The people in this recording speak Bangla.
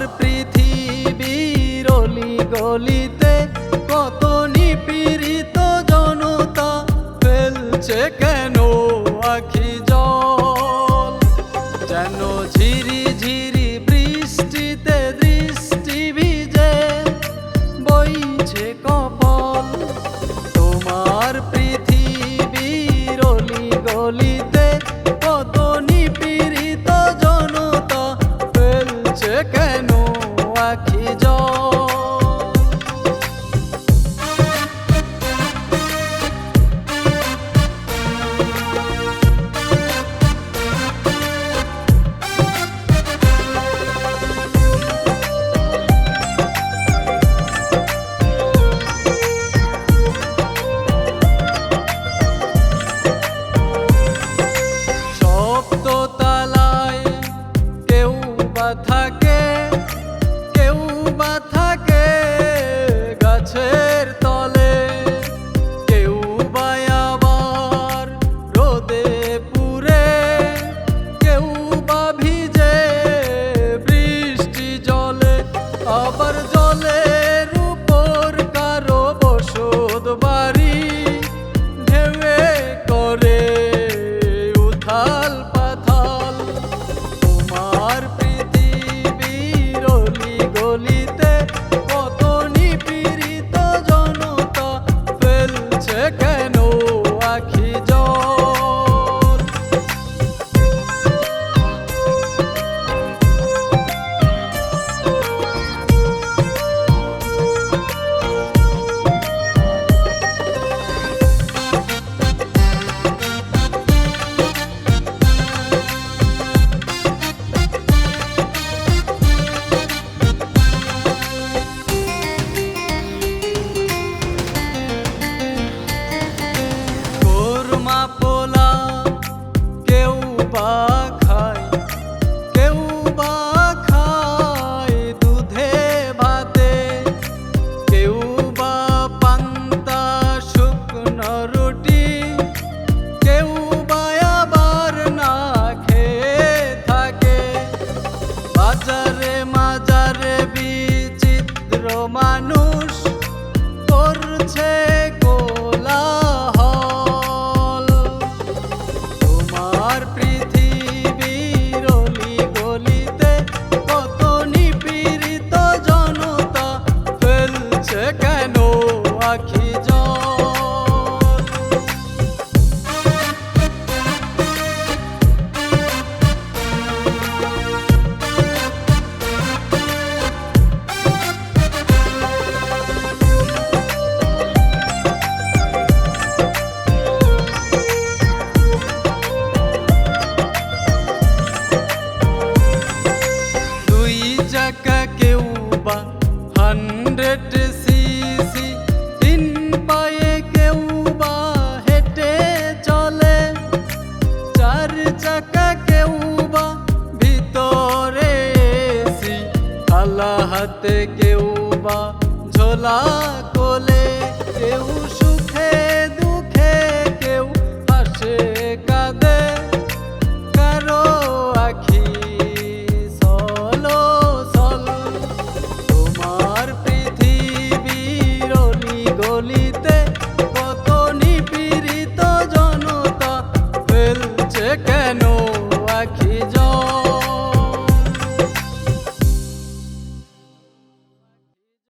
আমার পৃথিবীর অলি গলিতে কত নিপীড়িত জনতা ফেলছে কে কথা my থালা হাতে কেউ বা ঝোলা কোলে, কেউ সুখে দুঃখে, কেউ হাসে কাঁদে। কারও আখি সলো সল তোমার পৃথিবীর গলিতে কত নিপীড়িত জনতা কেন আখি যা